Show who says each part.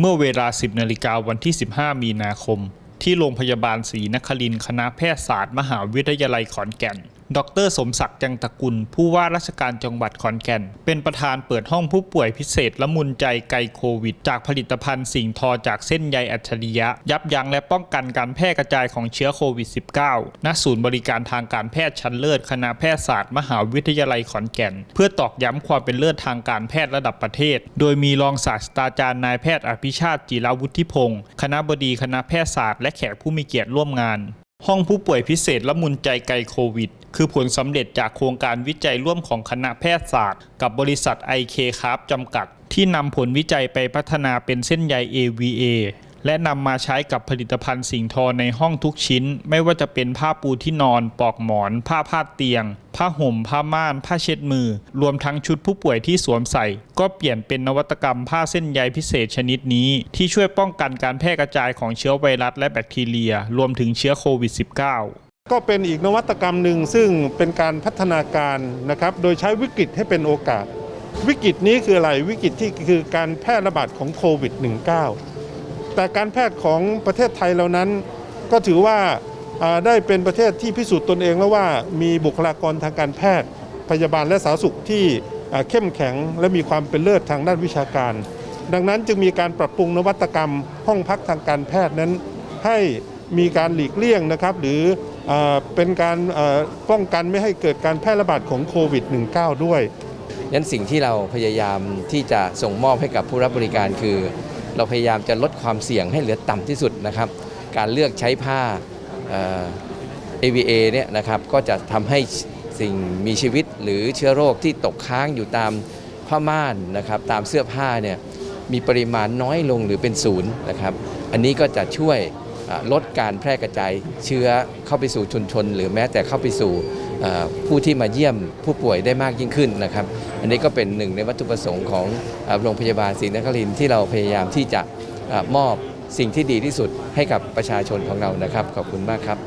Speaker 1: เมื่อเวลา 10นาฬิกาวันที่ 15 มีนาคม ที่โรงพยาบาลศรีนครินทร์คณะแพทยศาสตร์ มหาวิทยาลัยขอนแก่น ดรสมศักดิ์จังตะกุล ผู้ว่าราชการจังหวัดขอนแก่น เป็นประธานเปิดห้องผู้ป่วยพิเศษละมุนใจไกลโควิด จากผลิตภัณฑ์สิ่งทอจากเส้นใยอัจฉริยะ ยับยั้งและป้องกันการแพร่กระจายของเชื้อโควิด -19 ณศูนย์บริการทางการแพทย์ชั้นเลิศคณะแพทยศาสตร์มหาวิทยาลัยขอนแก่น เพื่อตอกย้ำความเป็นเลิศทางการแพทย์ระดับประเทศ โดยมีรองศาสตราจารย์นายแพทย์อภิชาติจิรวุฒิพงศ์คณะบดีคณะแพทยศาสตร์และแขกผู้มีเกียรติร่วมงาน ห้องผู้ป่วยพิเศษละมุนใจไกลโควิด คือผลสำเร็จจากโครงการวิจัยร่วมของคณะแพทยศาสตร์ กับบริษัท IK ครับจำกัด ที่นำผลวิจัยไปพัฒนาเป็นเส้นใย AVA และนำมาใช้กับผลิตภัณฑ์สิ่งทอในห้องทุกชิ้น ไม่ว่าจะเป็นผ้าปูที่นอน ปลอกหมอน ผ้าพาดเตียง ผ้าห่ม ผ้าม่าน ผ้าเช็ดมือ รวมทั้งชุดผู้ป่วยที่สวมใส่ ก็เปลี่ยนเป็นนวัตกรรมผ้าเส้นใยพิเศษชนิดนี้ ที่ช่วยป้องกันการแพร่กระจายของเชื้อไวรัสและแบคทีเรีย รวมถึงเชื้อโควิด -19
Speaker 2: ก็เป็นอีกนวัตกรรมหนึ่งซึ่งเป็นการพัฒนาการนะครับ โดยใช้วิกฤตให้เป็นโอกาส วิกฤตนี้คืออะไร วิกฤตที่คือการแพร่ระบาดของโควิด -19 แต่การแพทย์ของประเทศไทยเรานั้น ก็ถือว่าได้เป็นประเทศที่พิสูจน์ตนเองแล้วว่ามีบุคลากรทางการแพทย์ พยาบาลและสาธารณสุขที่เข้มแข็งและมีความเป็นเลิศทางด้านวิชาการ ดังนั้นจึงมีการปรับปรุงนวัตกรรม ห้องพักทางการแพทย์นั้น ให้มีการหลีกเลี่ยงนะครับ หรือเอเป็นการป้องกันไม่ให้เกิดการแพร่ระบาดของโควิด -19 ด้วย
Speaker 3: งั้นสิ่งที่เราพยายามที่จะส่งมอบให้กับผู้รับบริการคือ เราพยายามจะลดความเสี่ยงให้เหลือต่ำที่สุดนะครับ การเลือกใช้ผ้า AVA เนี่ยนะครับก็จะทำให้สิ่งมีชีวิตหรือเชื้อโรคที่ตกค้างอยู่ตามผ้าม่านนะครับตามเสื้อผ้าเนี่ยมีปริมาณน้อยลงหรือเป็นศูนย์นะครับ อันนี้ก็จะช่วยลดการแพร่กระจายเชื้อเข้าไปสู่ชุมชน หรือแม้แต่เข้าไปสู่ ผู้ที่มาเยี่ยมผู้ป่วยได้มากยิ่งขึ้นนะครับ อันนี้ก็เป็นหนึ่งในวัตถุประสงค์ของโรงพยาบาลศรีนครินทร์ที่เราพยายามที่จะออมอบสิ่งที่ดีที่สุดให้กับประชาชนของเรานะครับ ขอบคุณมากครับ